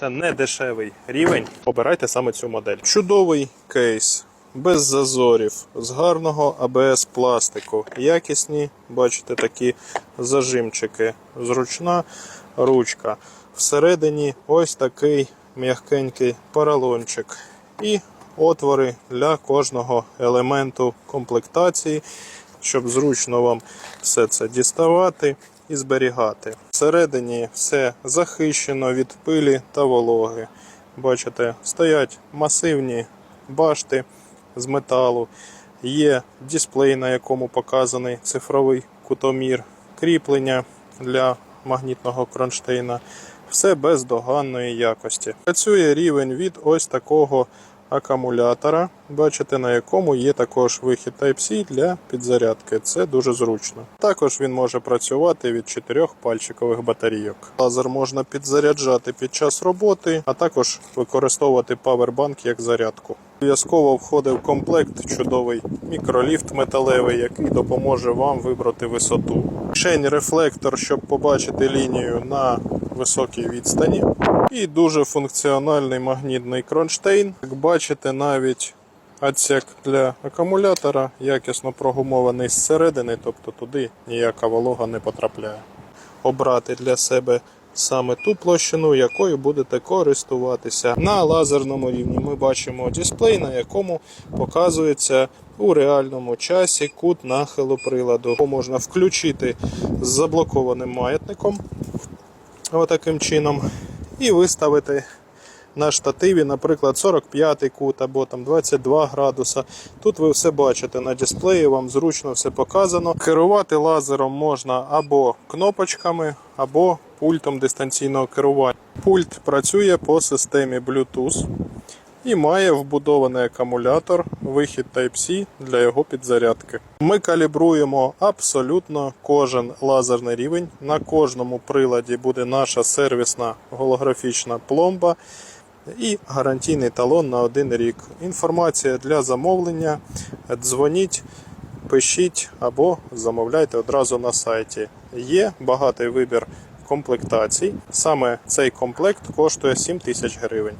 Це не дешевий рівень. Обирайте саме цю модель. Чудовий кейс. Без зазорів, з гарного АБС пластику. Якісні, бачите, такі зажимчики. Зручна ручка. Всередині ось такий м'якенький поролончик. І отвори для кожного елементу комплектації, щоб зручно вам все це діставати і зберігати. Всередині все захищено від пилі та вологи. Бачите, стоять масивні башти з металу. Є дисплей, на якому показаний цифровий кутомір, кріплення для магнітного кронштейна. Все бездоганної якості. Працює рівень від ось такого акумулятора, бачите, на якому є також вихід Type-C для підзарядки. Це дуже зручно. Також він може працювати від чотирьох пальчикових батарійок. Лазер можна підзаряджати під час роботи, а також використовувати павербанк як зарядку. Обов'язково входить в комплект чудовий мікроліфт металевий, який допоможе вам вибрати висоту. Шень рефлектор, щоб побачити лінію на високій відстані. І дуже функціональний магнітний кронштейн. Як бачите, навіть отсек для акумулятора якісно прогумований зсередини, тобто туди ніяка волога не потрапляє. Обрати для себе саме ту площину, якою будете користуватися. На лазерному рівні ми бачимо дисплей, на якому показується у реальному часі кут нахилу приладу. Його Можна включити з заблокованим маятником отаким чином і виставити на штативі, наприклад, 45 кут або там 22 градуса. Тут ви все бачите на дисплеї, вам зручно все показано. Керувати лазером можна або кнопочками, або пультом дистанційного керування. Пульт працює по системі Bluetooth і має вбудований акумулятор, вихід Type-C для його підзарядки. Ми калібруємо абсолютно кожен лазерний рівень. На кожному приладі буде наша сервісна голографічна пломба і гарантійний талон на один рік. Інформація для замовлення. Дзвоніть, пишіть або замовляйте одразу на сайті. Є багатий вибір комплектацій. Саме цей комплект коштує 7 тисяч гривень.